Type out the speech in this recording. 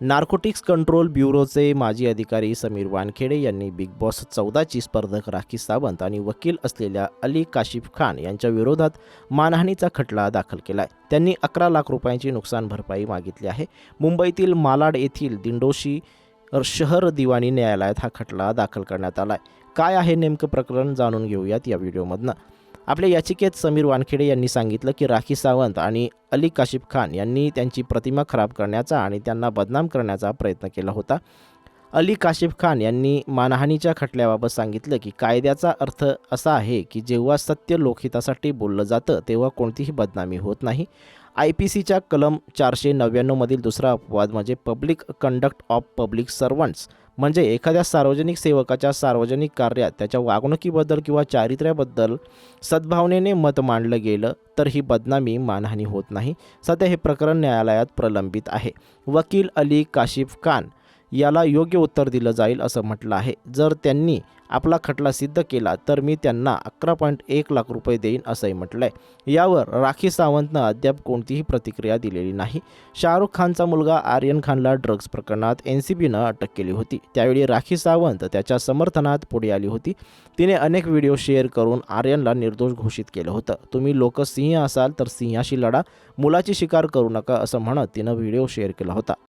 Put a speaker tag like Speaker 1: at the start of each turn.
Speaker 1: Narcotics control ब्युरोचे माजी अधिकारी समीर वानखेडे यांनी बिग बॉस चौदाची स्पर्धक राखी सावंत आणि वकील असलेल्या अली काशिफ खान यांच्या विरोधात मानहानीचा खटला दाखल केला आहे त्यांनी अकरा लाख रुपयांची नुकसान भरपाई मागितली आहे. मुंबईतील मालाड येथील दिंडोशी शहर दिवाणी न्यायालयात हा खटला दाखल करण्यात आला आहे काय आहे नेमकं प्रकरण जाणून घेऊयात या व्हिडिओमधनं. आपल्या याचिकेत समीर वानखेडे यांनी सांगितलं की राखी सावंत आणि अली काशिफ खान यांनी त्यांची प्रतिमा खराब करण्याचा आणि त्यांना बदनाम करण्याचा प्रयत्न केला होता. अली काशिफ खान यांनी मानहानीच्या खटल्याबाबत सांगितलं की कायद्याचा अर्थ असा आहे की जेव्हा सत्य लोकहितासाठी बोललं जातं तेव्हा कोणतीही बदनामी होत नाही. आय पी सीच्या कलम चारशे नव्याण्णवमधील दुसरा अपवाद म्हणजे public conduct of public servants म्हणजे एखाद्या सार्वजनिक सेवकाच्या सार्वजनिक कार्यात त्याच्या वागणुकीबद्दल किंवा चारित्र्याबद्दल सद्भावनेने मत मांडलं गेलं तर ही बदनामी मानहानी होत नाही. सध्या हे प्रकरण न्यायालयात प्रलंबित आहे. वकील अली काशिफ खान याला योग्य उत्तर दिलं जाईल असं म्हटलं आहे. जर त्यांनी आपला खटला सिद्ध केला तर मी त्यांना अकरा पॉईंट एक लाख रुपये देईन असंही म्हटलं आहे यावर राखी सावंतनं अद्याप कोणतीही प्रतिक्रिया दिलेली नाही. शाहरुख खानचा मुलगा आर्यन खानला ड्रग्ज प्रकरणात एन सी बीनं अटक केली होती. त्यावेळी राखी सावंत त्याच्या समर्थनात पुढे आली होती. तिने अनेक व्हिडिओ शेअर करून आर्यनला निर्दोष घोषित केलं होतं. तुम्ही लोक सिंह असाल तर सिंहाशी लढा मुलाची शिकार करू नका असं म्हणत तिनं व्हिडिओ शेअर केला होता.